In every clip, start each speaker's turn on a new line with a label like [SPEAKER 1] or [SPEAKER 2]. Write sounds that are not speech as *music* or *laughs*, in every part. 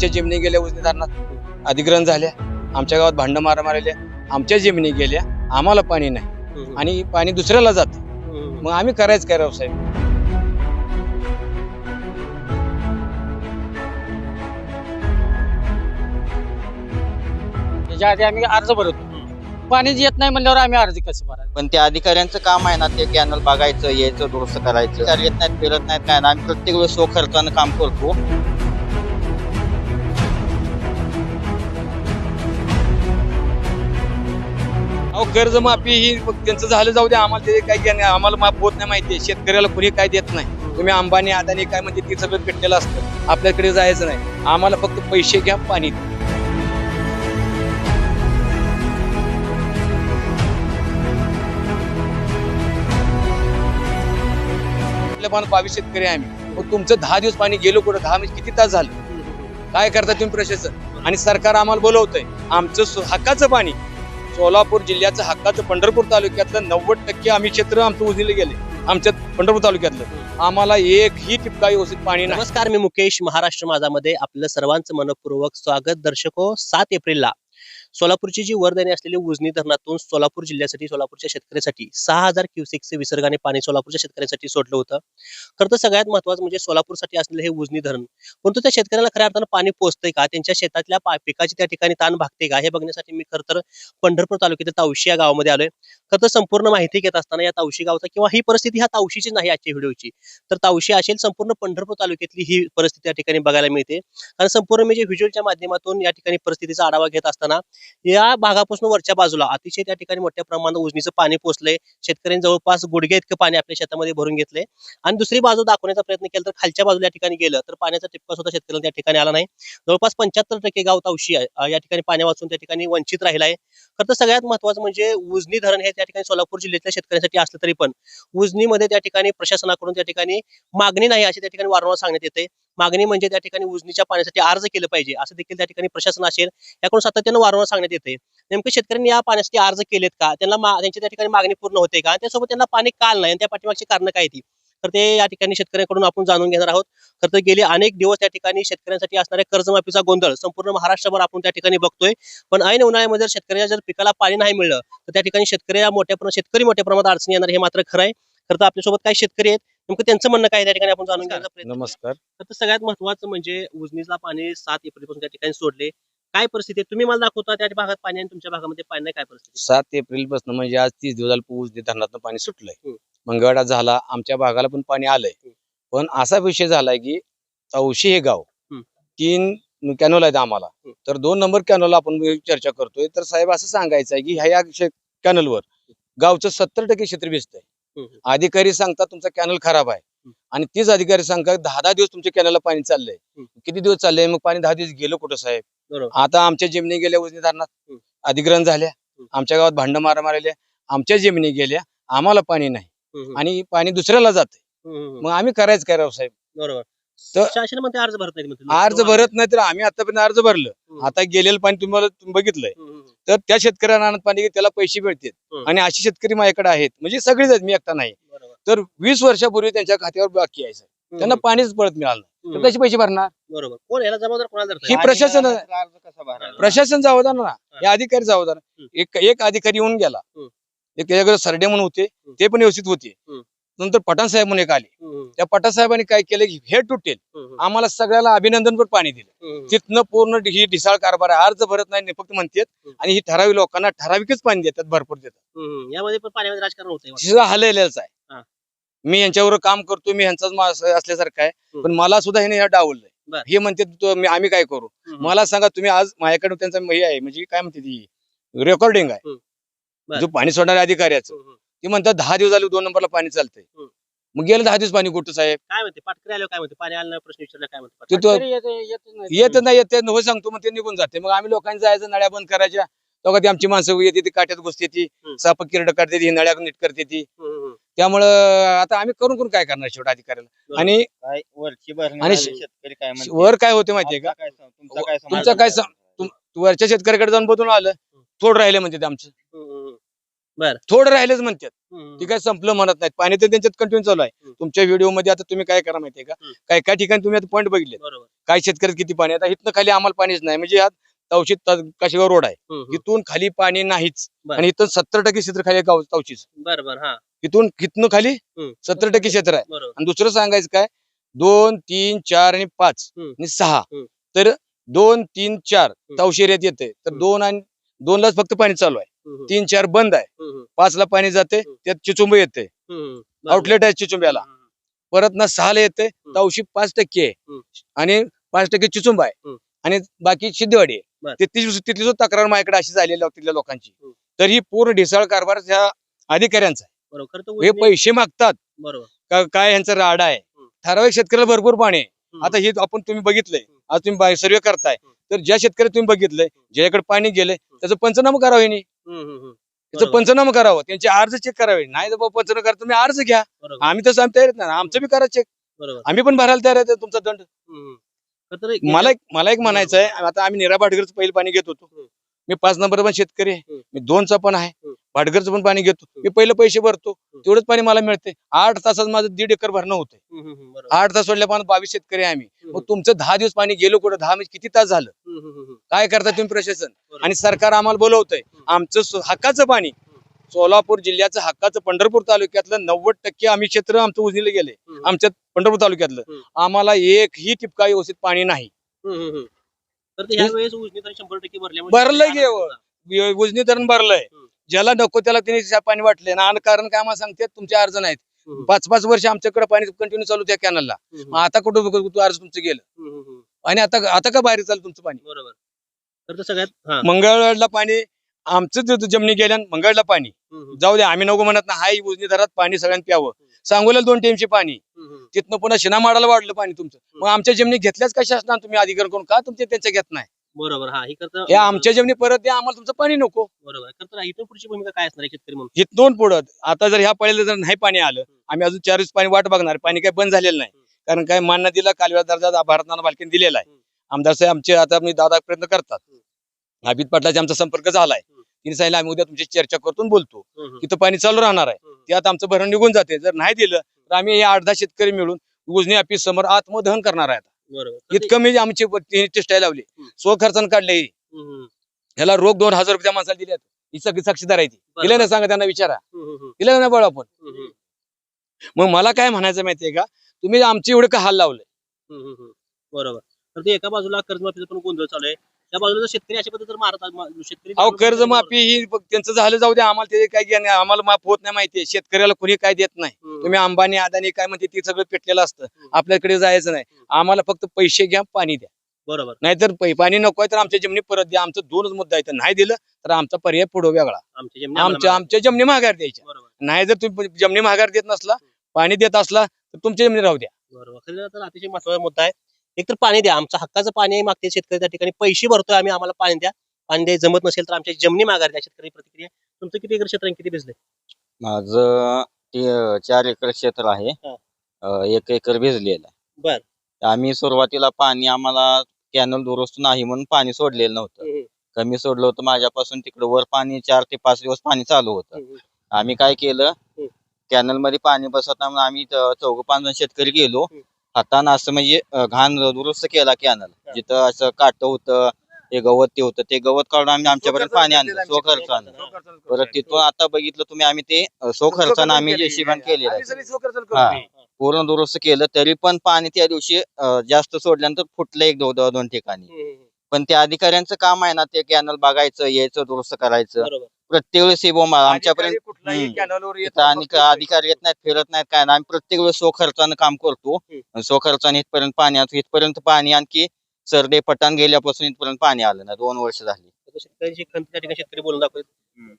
[SPEAKER 1] आमच्या जिमनी गेल्या उजनी धरणात अधिग्रहण झाल्या. आमच्या गावात भांडं मारा मारले आमच्या जिमनी गेल्या. आम्हाला पाणी नाही. आणि पाणी दुसऱ्याला जात. मग आम्ही करायचं काय राव साहेब?
[SPEAKER 2] त्याच्या आधी आम्ही अर्ज भरत पाणीच येत नाही म्हणल्यावर आम्ही अर्ज कसं भरायचं?
[SPEAKER 3] पण त्या अधिकाऱ्यांचं काम आहे ना ते कॅनल बघायचं यायचं दुरुस्त करायचं. येत नाहीत फिरत नाहीत काय नाही. आम्ही प्रत्येक वेळेस सो खर्चानं काम करतो.
[SPEAKER 1] अहो कर्जमाफी ही त्यांचं झालं जाऊ द्या आम्हाला ते काही घेणं- आम्हाला माफ होत नाही माहिती आहे. शेतकऱ्याला कुणी काय देत नाही. तुम्ही अंबानी अदानी काय म्हणजे ते सगळं भेटलेलं असतं. आपल्याकडे जायचं नाही. आम्हाला फक्त पैसे घ्या पाणी पण बावीस शेतकरी आम्ही. मग तुमचं दहा दिवस पाणी गेलो कुठं? दहा म्हणजे किती तास झालं? काय करता तुम्ही प्रशासन? आणि सरकार आम्हाला बोलवतंय. आमचं हक्काचं पाणी. सोलापूर जिल्ह्याचं हक्काचं पंढरपूर तालुक्यातलं नव्वद टक्के आम्ही क्षेत्र आमचं उजले गेले. आमच्या पंढरपूर तालुक्यातलं. आम्हाला एकही टिपका व्यवस्थित पाणी
[SPEAKER 4] नमस्कार मी मुकेश महाराष्ट्र माझामध्ये आपलं सर्वांचं मनपूर्वक स्वागत. दर्शको सात एप्रिलला सोलापूरची जी वरदानी असलेली उजनी धरणातून सोलापूर जिल्ह्यासाठी सोलापूरच्या शेतकऱ्यासाठी सहा हजार क्युसेकचे विसर्गाने पाणी सोलापूरच्या शेतकऱ्यांसाठी सोडलं होतं. खरं तर सगळ्यात महत्वाचं म्हणजे सोलापूरसाठी असलेलं हे उजनी धरण. परंतु त्या शेतकऱ्याला खऱ्या अर्थानं पाणी पोहोचतंय का? त्यांच्या शेतातल्या पिकाची त्या ठिकाणी ताण भागते का? हे बघण्यासाठी मी खरं तर पंढरपूर तालुक्यातील तावशी या गावामध्ये आलोय. खरं तर संपूर्ण माहिती घेत असताना या तावशी गावचा किंवा ही परिस्थिती ह्या तावशीची नाही आजच्या व्हिडिओची. तर तावशी असेल संपूर्ण पंढरपूर तालुक्यातली ही परिस्थिती या ठिकाणी बघायला मिळते. कारण संपूर्ण म्हणजे व्हिज्युअलच्या माध्यमातून या ठिकाणी परिस्थितीचा आढावा घेत असताना या भागापासून वरच्या बाजूला अतिशय त्या ठिकाणी मोठ्या प्रमाणात उजनीचं पाणी पोचलंय. शेतकऱ्यांनी जवळपास गुडघे इतकं पाणी आपल्या शेतामध्ये भरून घेतले आणि दुसरी बाजू दाखवण्याचा प्रयत्न केला तर खालच्या बाजूला या ठिकाणी गेलं तर पाण्याचा टिपका सुद्धा शेतकऱ्यांना त्या ठिकाणी आला नाही. जवळपास पंच्याहत्तर टक्के गाव तावशी आहे. या ठिकाणी पाण्या वाचून त्या ठिकाणी वंचित राहिला आहे. खरं तर सगळ्यात महत्वाचं म्हणजे उजनी धरण हे त्या ठिकाणी सोलापूर जिल्ह्यातल्या शेतकऱ्यांसाठी असलं तरी पण उजनीमध्ये त्या ठिकाणी प्रशासनाकडून त्या ठिकाणी मागणी नाही अशी त्या ठिकाणी वारंवार सांगण्यात येते. मागणी म्हणजे त्या ठिकाणी उजनीच्या पाण्यासाठी अर्ज केलं पाहिजे. असं देखील त्या ठिकाणी प्रशासन असेल याकडून सातत्यानं वारंवार सांगण्यात येते नेमकं शेतकऱ्यांनी या पाण्यासाठी अर्ज केलेत का? त्यांना त्यांची त्या ठिकाणी मागणी पूर्ण होते का? त्यासोबत त्यांना पाणी काल नाही आणि त्या पाठीमागची कारण काय ती? तर ते या ठिकाणी शेतकऱ्यांकडून आपण जाणून घेणार आहोत. तर गेले अनेक दिवस त्या ठिकाणी शेतकऱ्यांसाठी असणाऱ्या कर्जमाफीचा गोंधळ संपूर्ण महाराष्ट्रभर आपण त्या ठिकाणी बघतोय. पण ऐन उन्हाळ्यामध्ये जर शेतकऱ्याला जर पिकाला पाणी नाही मिळलं तर त्या ठिकाणी शेतकरी मोठ्या प्रमाणात शेतकरी मोठ्या प्रमाणात अडचणी येणार हे मात्र खरं आहे. खरं तर आपल्यासोबत काही शेतकरी आहेत. नेमकं त्यांचं म्हणणं काय त्या ठिकाणी आपण जाणून घेण्याचा प्रयत्न.
[SPEAKER 1] नमस्कार
[SPEAKER 4] तर ते सगळ्यात महत्वाचं म्हणजे उजनीला पाणी सात एप्रिलपासून त्या ठिकाणी सोडले काय परिस्थिती आहे तुम्ही मला दाखवता त्या भागात पाणी आणि तुमच्या भागामध्ये पाणी नाही काय परिस्थिती?
[SPEAKER 1] सात एप्रिलपासून म्हणजे आज तीस दिवस झाले उजनी धरणातून पाणी सुटलंय
[SPEAKER 4] हम्म.
[SPEAKER 1] मंगळवाडा झाला आमच्या भागाला पण पाणी आलंय
[SPEAKER 4] हम्म.
[SPEAKER 1] पण असा विषय झालाय की तवशी हे गाव
[SPEAKER 4] हम्म.
[SPEAKER 1] तीन कॅनोल आहेत आम्हाला
[SPEAKER 4] हम्म.
[SPEAKER 1] तर दोन नंबर कॅनोल आपण चर्चा करतोय तर साहेब असं सांगायचं आहे की ह्या कॅनलवर गावचं सत्तर टक्के क्षेत्र भिजतंय. अधिकारी सांगतात तुमचा कॅनल खराब आहे. आणि तीच अधिकारी सांगतात दहा दहा दिवस तुमच्या कॅनलला पाणी चाललंय. किती दिवस चाललंय? मग पाणी दहा दिवस गेलो कुठं साहेब. आता आमच्या जिमनी गेल्या उजनी धरणात. अधिग्रहण झाल्या. आमच्या गावात भांडं मारा मारले आमच्या जिमनी गेल्या. आम्हाला पाणी नाही. आणि पाणी दुसऱ्याला जाते मग आम्ही करायचं काय राव साहेब?
[SPEAKER 4] बरोबर.
[SPEAKER 1] तर-
[SPEAKER 4] शासन म्हणते अर्ज भरत नाही.
[SPEAKER 1] अर्ज भरत नाही तर आम्ही आतापर्यंत अर्ज भरलं. आता गेलेलं पाणी तुम्हाला तुम्ही बघितलंय. तर त्या शेतकऱ्यांना आणत पाणी त्याला पैसे
[SPEAKER 4] हम्म.
[SPEAKER 1] आणि अशी शेतकरी माझ्याकडे आहेत. म्हणजे सगळेच आहेत. मी एकटा नाही.
[SPEAKER 4] बरोबर.
[SPEAKER 1] तर वीस वर्षापूर्वी त्यांच्या खात्यावर बाकी आहे. त्यांना पाणीच परत मिळालं तर कसे पैसे भरणार?
[SPEAKER 4] बरोबर. कोण याला जबाबदार कोणाला धरतंय?
[SPEAKER 1] ही प्रशासन-? प्रशासन जबाबदार ना. हे अधिकारी जबाबदार. एक एक अधिकारी येऊन गेला. एक त्याच्याकडे सरडे म्हणून होते. ते पण व्यवस्थित होते. नंतर पठाण साहेब म्हणून एक आले. त्या पठाण साहेबांनी काय केलं की हे
[SPEAKER 4] हम्म,
[SPEAKER 1] आम्हाला सगळ्याला अभिनंदन पण पाणी दिलं. तिथनं पूर्ण ही ढिसाळ कारभार आहे. अर्ज भरत नाही फक्त म्हणतात. आणि ही ठराविक लोकांना ठराविकच पाणी देतात भरपूर देतात.
[SPEAKER 4] यामध्ये पण पाण्यामध्ये राजकारण
[SPEAKER 1] हललेलंच. आहे. मी यांच्यावर काम करतो मी यांचाच असल्यासारखं आहे. पण मला सुद्धा हे डावलंय. हे म्हणते आम्ही काय करू? मला सांगा तुम्ही आज माझ्याकडे त्यांचा हे आहे म्हणजे काय म्हणते ती? रेकॉर्डिंग आहे. जो पाणी सोडणाऱ्या अधिकाऱ्याचं. ते म्हणतात दहा दिवस झाले दोन नंबरला पाणी चालतंय. मग गेलं दहा दिवस पाणी कुठं साहेब?
[SPEAKER 4] काय म्हणते? पाटकरी आल्यावर काय म्हणते? पाणी आलं नाही प्रश्न विचारला काय म्हणते?
[SPEAKER 2] येत- नाही.
[SPEAKER 1] येत नाही येत नाही, हो सांगतो मग ते निघून जाते. मग आम्ही लोकांनी जायचं नळ्या बंद करायच्या. तेव्हा ती आमची माणसं येते ती काट्यात घुसते ती.
[SPEAKER 4] हम्म.
[SPEAKER 1] साप किरड काढते ती नळ्या नीट करते ती.
[SPEAKER 4] हम्म, हम्म,
[SPEAKER 1] त्यामुळं आता आम्ही करून करून काय करणार शेवट अधिकाऱ्याला?
[SPEAKER 4] बरोबर.
[SPEAKER 1] आणि
[SPEAKER 3] काय वरची भरणी
[SPEAKER 1] आणि
[SPEAKER 3] झाली, शेतकरी काय म्हणते?
[SPEAKER 1] वर काय होते माहितीये का?
[SPEAKER 3] आपलं काय सम- तुमचं काय
[SPEAKER 1] तुमचं काय सम- तुम- वरच्या शेतकऱ्याकडे जाऊन बघून आलं. थोडं राहिले म्हणते ते आमचं.
[SPEAKER 4] बर.
[SPEAKER 1] थोडं राहिलेच म्हणतात. ती काय संपलं म्हणत नाहीत पाणी तर त्यांच्यात कंटिन्यू चालू आहे. तुमच्या व्हिडिओमध्ये आता तुम्ही काय करा माहितीये का. काय काय ठिकाणी तुम्ही आता पॉईंट बघितले
[SPEAKER 4] बरोबर
[SPEAKER 1] काय शेतकऱ्यात किती पाणी? आता इथनं खाली आम्हाला पाणीच नाही म्हणजे यात तवशीत काशीगाव रोड आहे. इथून खाली पाणी नाहीच. आणि इथं सत्तर टक्के क्षेत्र खाली गाव तवशीच
[SPEAKER 4] बर बर हा
[SPEAKER 1] इथून इथनं खाली. सत्तर टक्के क्षेत्र आहे
[SPEAKER 4] बरोबर
[SPEAKER 1] आणि दुसरं सांगायचं काय दोन तीन चार आणि पाच. आणि सहा. तर दोन तीन चार तवशेऱ्यात येते तर. दोन आणि दोनलाच फक्त पाणी चालू आहे. तीन चार बंद आहे. पाचला पाणी जाते. त्यात चिचुंब येते. आउटलेट आहे चिचुंब्याला. परत ना सहाला येते तवशी पाच टक्के आहे. आणि पाच टक्के चिचुंब आहे. आणि बाकी सिद्धवाडी. आहे. तिथली तिथली जो तक्रार माझ्याकडे अशी झालेली तिथल्या लोकांची. तर ही पूर्ण ढिसाळ कारभार ह्या अधिकाऱ्यांचा आहे. हे पैसे मागतात. काय यांचा राडा आहे. ठराविक शेतकऱ्याला भरपूर पाणी आहे. आता हे आपण तुम्ही बघितलंय. आज तुम्ही सर्वे करताय. तर ज्या शेतकरी तुम्ही बघितलंय ज्याच्याकडे पाणी गेलंय त्याचं पंचनामा करावं त्याचं. पंचनामा करावं. त्यांचे अर्ज चेक करावे. नाही तर बाबा पंचनामा करा तुम्ही अर्ज घ्या.
[SPEAKER 4] बरोबर.
[SPEAKER 1] आम्ही तसं आम्ही तयार आहेत ना आमचं बी करा चेक
[SPEAKER 4] बरोबर.
[SPEAKER 1] आम्ही पण भरायला तयार आहे तुमचा दंड.
[SPEAKER 4] हम्म, हम्म. खरं तर एक-
[SPEAKER 1] मला एक मला एक म्हणायचं आहे. आता आम्ही निरा भाटघरचं पहिलं पाणी घेत होतो. मी पाच नंबर पण शेतकरी आहे.
[SPEAKER 4] हम्म.
[SPEAKER 1] मी दोनचा पण आहे.
[SPEAKER 4] हम्म.
[SPEAKER 1] भाटघरचं पण पाणी घेतो. मी पहिलं पैसे भरतो. तेवढंच पाणी मला मिळते आठ तासात माझं दीड एकर भरणं होते
[SPEAKER 4] हम्म, हम्म, हम्म. बरोबर.
[SPEAKER 1] आठ तास सोडल्या पण बावीस शेतकरी आहे आम्ही. मग तुमचं दहा दिवस पाणी गेलो कुठं? दहा म्हणजे किती तास झालं. काय करता तुम्ही प्रशासन. आणि सरकार आम्हाला बोलवतंय आमचं हक्काचं पाणी. सोलापूर जिल्ह्याचं हक्काचं पंढरपूर तालुक्यातलं नव्वद टक्के आम्ही क्षेत्र आमचं उजनीला गेले. आमच्या पंढरपूर तालुक्यातलं. आम्हाला एकही टिपका व्यवस्थित पाणी नाही. भरलंय की
[SPEAKER 4] शेतकरी
[SPEAKER 1] हो. उजनी धरण भरलंय. ज्याला नको त्याला त्यांनी शा- पाणी वाटले ना आणि कारण काय आम्हाला सांगते तुमचे अर्ज नाहीत. पाच पाच वर्ष आमच्याकडे पाणी कंटिन्यू चालू त्या कॅनलला आता कुठं अर्ज तुमचं गेलं. आणि आता आता का बाहेर चालू तुमचं पाणी?
[SPEAKER 4] बरोबर. तर ते सगळ्यात हा.
[SPEAKER 1] मंगळवारला पाणी आमचं जे जमिनी गेल्या मंगळवारला पाणी.
[SPEAKER 4] हम्म, हम्म,
[SPEAKER 1] जाऊ दे आम्ही नको म्हणत ना हाय उजनी धरात पाणी सगळ्यांनी प्यावं. सांगोला दोन टीमचे पाणी.
[SPEAKER 4] हम्म, हम्म.
[SPEAKER 1] तिथनं पुन्हा शिनामाडाला वाढलं पाणी तुमचं. मग आमच्या जमिनी घेतल्याच कशा असणार? तुम्ही अधिकार करून का तुमचे त्यांच्या घेत नाही?
[SPEAKER 4] बरोबर हा. ही करता
[SPEAKER 1] हे आमच्या जमिनी परत द्या आम्हाला तुमचं पाणी नको.
[SPEAKER 4] बरोबर. तर इथून पुढची भूमिका काय असणार आहे शेतकरी म्हणून?
[SPEAKER 1] इथून पुढं आता जर ह्या पळेला जर नाही पाणी आलं आम्ही अजून चार दिवस पाणी वाट बघणार. पाणी काही बंद झालेलं नाही. कारण काय मान नदीला कालव्या दर्जा भारतनाना बालकीने दिलेला आहे. आमदार साहेब आमचे आता मी दादा प्रयत्न करतात अभित पाटलाचा आमचा संपर्क झालाय. तिने सांगितलं आम्ही उद्या तुमची चर्चा करतो बोलतो. तिथं पाणी चालू राहणार आहे.
[SPEAKER 4] हम्म.
[SPEAKER 1] त्यात आमचं भरण निघून जाते. जर नाही दिलं तर आम्ही हे आठ दहा शेतकरी मिळून उजनी ऑफिस समोर आत्मदहन करणार आहे आता.
[SPEAKER 4] बरोबर. तर ते-
[SPEAKER 1] इतकं मी आमची टेस्ट लावली.
[SPEAKER 4] हम्म.
[SPEAKER 1] स्वखर्चानं काढले ह्याला रोख दोन हजार रुपये माणसाला दिले ही सगळी साक्षीदार आहे ती. दिलं ना सांगा त्यांना विचारा. दिलं ना बळ आपण. मग मला काय म्हणायचं माहितीये का? तुम्ही आमचे एवढे का हाल लावले
[SPEAKER 4] हम्म, हम्म, हम्म. बरोबर. तर ते एका बाजूला कर्जमाफीचा पण गोंधळ चालू आहे. त्या बाजूला जर शेतकरी अशा पद्धतीने मारतात मा- शेतकरी
[SPEAKER 1] अहो कर्जमाफी ही त्यांचं झालं जाऊ द्या आम्हाला ते काय घेणं- आम्हाला माफ होत नाही माहितीये. शेतकऱ्याला कोणी काय देत नाही.
[SPEAKER 4] हम्म,
[SPEAKER 1] तुम्ही अंबानी अदानी काय म्हणते ते सगळं पेटलेलं असतं. आपल्याकडे जायचं नाही. आम्हाला फक्त पैसे घ्या पाणी द्या.
[SPEAKER 4] बरोबर.
[SPEAKER 1] नाहीतर पै- पाणी नको आहे तर आमच्या जमिनी परत द्या. आमचं दोनच मुद्दा आहे तर नाही दिलं तर आमचा पर्याय पुढे वेगळा.
[SPEAKER 4] आमच्या
[SPEAKER 1] आमच्या जमिनी माघार द्यायच्या.
[SPEAKER 4] बरोबर.
[SPEAKER 1] नाही जर तुम्ही जमिनी माघार देत नसला पाणी देत असला तर तुमच्या जमिनी राहू द्या.
[SPEAKER 4] बरोबर. खरं तर अतिशय महत्त्वाचा मुद्दा आहे. एकतर पाणी द्या. आमचं हक्काचं पाणी आहे मागते शेतकरी त्या ठिकाणी. पैसे भरतोय आम्ही आम्हाला पाणी द्या. पाणी द्या. जमत नसेल तर आमच्या जमिनी माघार द्या शेतकरी प्रतिक्रिया. तुमचं किती एकर क्षेत्र आहे, किती भिजले
[SPEAKER 3] माझं ते चार एकर क्षेत्र आहे.
[SPEAKER 4] हा.
[SPEAKER 3] अं, एक एकर भिजलेलं आहे.
[SPEAKER 4] बर.
[SPEAKER 3] आम्ही सुरुवातीला पाणी आम्हाला कॅनल दुरुस्त नाही म्हणून पाणी सोडलेलं नव्हतं. कमी सोडलं होतं. माझ्यापासून तिकडं वर पाणी चार ते पाच दिवस पाणी चालू होतं. आम्ही काय केलं. कॅनलमध्ये पाणी बसवता म्हणून आम्ही चौघ पाच जण शेतकरी गेलो. हातानं असं म्हणजे अं, घाण दुरुस्त केला कॅनल. जिथं असं काट होतं ते गवत ते होतं. ते गवत काढून आम्ही आमच्यापर्यंत पाणी आणलं. स्वखर्चानं परत तिथून आता बघितलं तुम्ही आम्ही ते अं, स्वखर्चानं आम्ही जेसीबी केलेलं आहे. हा. पूर्ण दुरुस्त केलं तरी पण पाणी त्या दिवशी अं, जास्त सोडल्यानंतर फुटलं एक दो- दो- दोन ठिकाणी. पण त्या अधिकाऱ्यांचं काम आहे ना ते कॅनल बघायचं यायचं दुरुस्त करायचं.
[SPEAKER 4] बरोबर.
[SPEAKER 3] प्रत्येक वेळेस हे बोंब आमच्यापर्यंत
[SPEAKER 1] कुठलाही
[SPEAKER 3] हम्म.
[SPEAKER 1] कॅनलवर येत
[SPEAKER 3] तिथं आणि का अधिकारी येत नाहीत फिरत नाहीत काय नाही. आम्ही प्रत्येक वेळेस स्वखर्चानं काम करतो. आणि स्वखर्चाने इथपर्यंत पाणी आणतो इथपर्यंत पाणी आणखी सरडे पटाण गेल्यापासून इथपर्यंत पाणी आलं ना दोन वर्ष झाली.
[SPEAKER 4] आता शेतकऱ्यांची खंत त्या ठिकाणी शेतकरी बोलून दाखवत.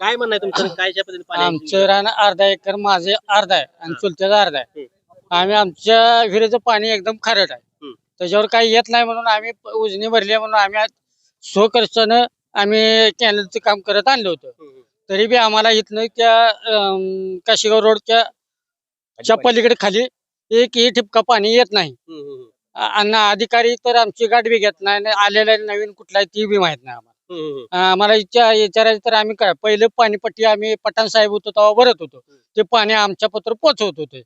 [SPEAKER 4] काय म्हणणं आहे तुमचं? काय ज्या पद्धतीने पाणी
[SPEAKER 2] आमचं रान अर्धा एकर माझे अर्धा आहे आणि
[SPEAKER 4] हा.
[SPEAKER 2] चुलत्याचा अर्धा आहे. आम्ही आमच्या विहिरीचं पाणी एकदम खारट आहे.
[SPEAKER 4] हम्म.
[SPEAKER 2] त्याच्यावर काही येत नाही म्हणून आम्ही प- उजनी भरली आहे म्हणून आम्ही आज स्वखर्चानं आम्ही कॅनलचं काम करत आणलं होतं. तरी बी आम्हाला इथनं त्या काशीगाव रोडच्या च्या पलीकडे खाली एकही ठिपका पाणी येत नाही. आणि अधिकारी तर आमची गाठ बी घेत नाही आलेला नवीन कुठला आहे ती बी माहीत नाही आम्हाला. इच्छा विचारायचं तर आम्ही काय पहिले पाणीपट्टी आम्ही पठाण साहेब होतो तेव्हा भरत होतो. ते पाणी आमच्या पत्र पोचवत होते.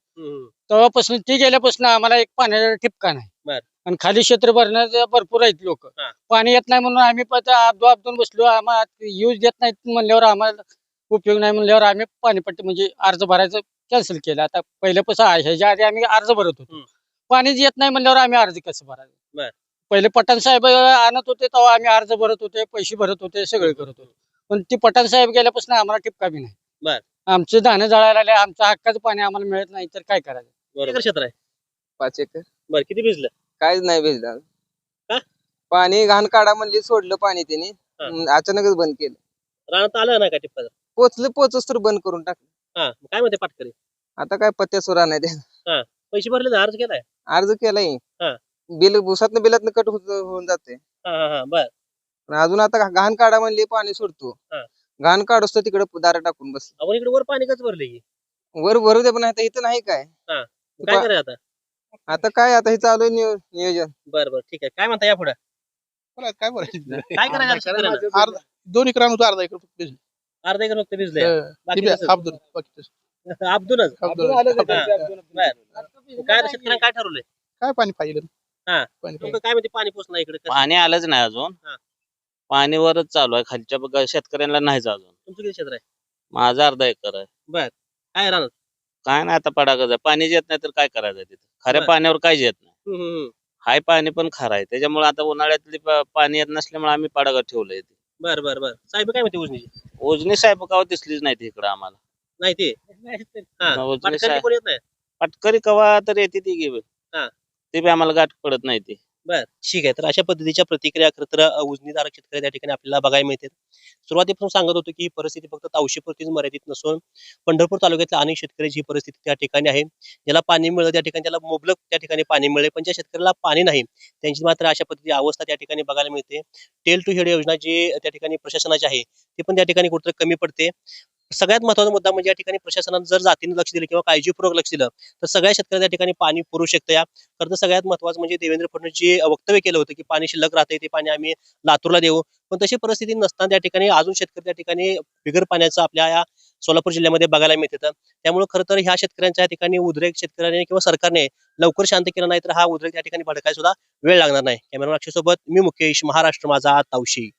[SPEAKER 2] तेव्हापासून ती गेल्यापासून आम्हाला एक पाण्याचा ठिपका नाही.
[SPEAKER 4] बर.
[SPEAKER 2] आणि खाली क्षेत्र भरण्याचे भरपूर आहेत लोक.
[SPEAKER 4] हा.
[SPEAKER 2] पाणी येत नाही म्हणून आम्ही पण त्या आबदो आबदून बसलो. आम्हाला यूज देत नाहीत म्हणल्यावर आम्हाला उपयोग नाही म्हणल्यावर आम्ही पाणीपट्टी म्हणजे अर्ज भरायचं कॅन्सल केलं. आता पहिल्यापासून आहे ह्याच्या आधी आम्ही अर्ज भरत होतो. पाणीच येत नाही म्हणल्यावर आम्ही अर्ज कसं
[SPEAKER 4] बर.
[SPEAKER 2] भरायचं पहिले पठाण साहेब आणत होते तेव्हा आम्ही अर्ज भरत होते पैसे भरत होते सगळे करत होते. पण ती पठाण साहेब गेल्यापासून आम्हाला टिपका बी
[SPEAKER 4] बर.
[SPEAKER 2] नाही आमचे धानं जळायला लागले आमचं हक्काचं पाणी आम्हाला मिळत नाही तर काय करायचं?
[SPEAKER 4] किती एकर क्षेत्र आहे?
[SPEAKER 5] पाच एकर.
[SPEAKER 4] बरं किती भिजलं?
[SPEAKER 5] काहीच नाही भेजलं
[SPEAKER 4] का?
[SPEAKER 5] पाणी घाण काढा म्हणली सोडलं पाणी त्याने
[SPEAKER 4] हा.
[SPEAKER 5] अचानकच बंद केलं.
[SPEAKER 4] रानात आलं ना का टिप्पा
[SPEAKER 5] पोचलं पोचच तर बंद करून टाकलं.
[SPEAKER 4] हा मग काय म्हणते पाटकरी?
[SPEAKER 5] आता काय पत्त्या सुरा नाही ते
[SPEAKER 4] पैसे भरले अर्ज केलाय?
[SPEAKER 5] अर्ज केलाय.
[SPEAKER 4] हा.
[SPEAKER 5] बिल भुसातनं बिलातनं कट होत- होऊन जाते
[SPEAKER 4] हा हा हा बर.
[SPEAKER 5] पण अजून आता घा- घाण काढा म्हणली पाणी सोडतो.
[SPEAKER 4] हा.
[SPEAKER 5] घाण काढूस तर तिकडे दारा टाकून बस
[SPEAKER 4] आपण इकडे वर पाणी कच भरले
[SPEAKER 5] वर भरू दे पण आता इथं नाही काय.
[SPEAKER 4] काय
[SPEAKER 5] पा-
[SPEAKER 4] करायचं आता?
[SPEAKER 5] आता काय आता हे चालू आहे नियो- नियोजन.
[SPEAKER 4] बरं बरं ठीक आहे. काय म्हणता या पुढे?
[SPEAKER 6] बोला, काय बोलायचं?
[SPEAKER 4] काय करायचं आता शेतकऱ्यांना?
[SPEAKER 6] अर्धा दोन एकर होतो अर्धा एकर फक्त भिजलं.
[SPEAKER 4] अर्धा एकर फक्त भिजले. बाकी
[SPEAKER 6] बी बाकी तसं. *laughs*
[SPEAKER 4] अब्दुलच?
[SPEAKER 6] अब्दुल.
[SPEAKER 4] बर. काय आता शेतकऱ्यांना काय ठरवलंय?
[SPEAKER 6] काय पाणी पाहिजे
[SPEAKER 4] हा.
[SPEAKER 6] पाणी
[SPEAKER 4] काय म्हणते? पाणी पोचणार इकडे? कसं?
[SPEAKER 3] पाणी आलंच नाही अजून.
[SPEAKER 4] हा.
[SPEAKER 3] पाणीवरच चालू आहे. खालच्या बघा शेतकऱ्यांना नाहीच अजून.
[SPEAKER 4] तुमचं किती क्षेत्र आहे?
[SPEAKER 3] माझा अर्धा एकर आहे.
[SPEAKER 4] काय राहणार?
[SPEAKER 3] काय नाही आता पडाकच आहे पाणी येत नाही तर काय करायचं तिथं? खऱ्या
[SPEAKER 4] बरं.
[SPEAKER 3] पाण्यावर काहीच येत नाही.
[SPEAKER 4] हम्म, हम्म, हम्म.
[SPEAKER 3] हाय पाणी पण खरं आहे. त्याच्यामुळे आता उन्हाळ्यातली प- पाणी येत नसल्यामुळे आम्ही पडाका ठेवलंय ते
[SPEAKER 4] बर बर बर. साहेब काय म्हणते उजनीची
[SPEAKER 3] उजनी साहेब गाव दिसलीच नाही इकडं आम्हाला.
[SPEAKER 4] नाही ते? हा.
[SPEAKER 3] उजनी
[SPEAKER 4] पाटकरी
[SPEAKER 3] साहेब
[SPEAKER 4] कोण येत नाही?
[SPEAKER 3] पटकरी कवा तर येते ती गे
[SPEAKER 4] हा.
[SPEAKER 3] ते बी आम्हाला गाठ पडत नाही ते.
[SPEAKER 4] बर ठीक आहे. तर अशा पद्धतीच्या प्रतिक्रिया खरं तर उजनीधारक शेतकरी त्या ठिकाणी आपल्याला बघायला मिळते सुरुवातीपासून सांगत होतो की ही परिस्थिती फक्त तावशीपुरतीच मर्यादित नसून पंढरपूर तालुक्यातल्या अनेक शेतकऱ्याची ही परिस्थिती त्या ठिकाणी आहे ज्याला पाणी मिळतं त्या ठिकाणी त्याला मुबलक त्या ठिकाणी पाणी मिळेल पण ज्या शेतकऱ्याला पाणी नाही त्यांची मात्र अशा पद्धतीची अवस्था त्या ठिकाणी बघायला मिळते. टेल टू हेड योजना जी त्या ठिकाणी प्रशासनाची आहे ती पण त्या ठिकाणी कुठेतरी कमी पडते. सगळ्यात महत्त्वाचा मुद्दा म्हणजे या ठिकाणी प्रशासनानं जर जातीने लक्ष दिलं किंवा काळजीपूर्वक लक्ष दिलं तर सगळ्या शेतकऱ्या त्या ठिकाणी पाणी पुरू शकतं. या खरं तर सगळ्यात महत्वाचं म्हणजे देवेंद्र फडणवीस जे वक्तव्य केलं होतं की पाणी शिल्लक राहते ते पाणी आम्ही लातूरला देऊ. पण तशी परिस्थिती नसताना त्या ठिकाणी अजून शेतकरी त्या ठिकाणी बिगर पाण्याचं आपल्या या सोलापूर जिल्ह्यामध्ये बघायला मिळतं. त्यामुळे खरं तर ह्या शेतकऱ्यांच्या ठिकाणी उद्रेक शेतकऱ्याने किंवा सरकारने लवकर शांत केला नाही तर हा उद्रेक त्या ठिकाणी भडकाय सुद्धा वेळ लागणार नाही. कॅमेरा सोबत मी मुकेश महाराष्ट्र माझा तावशी.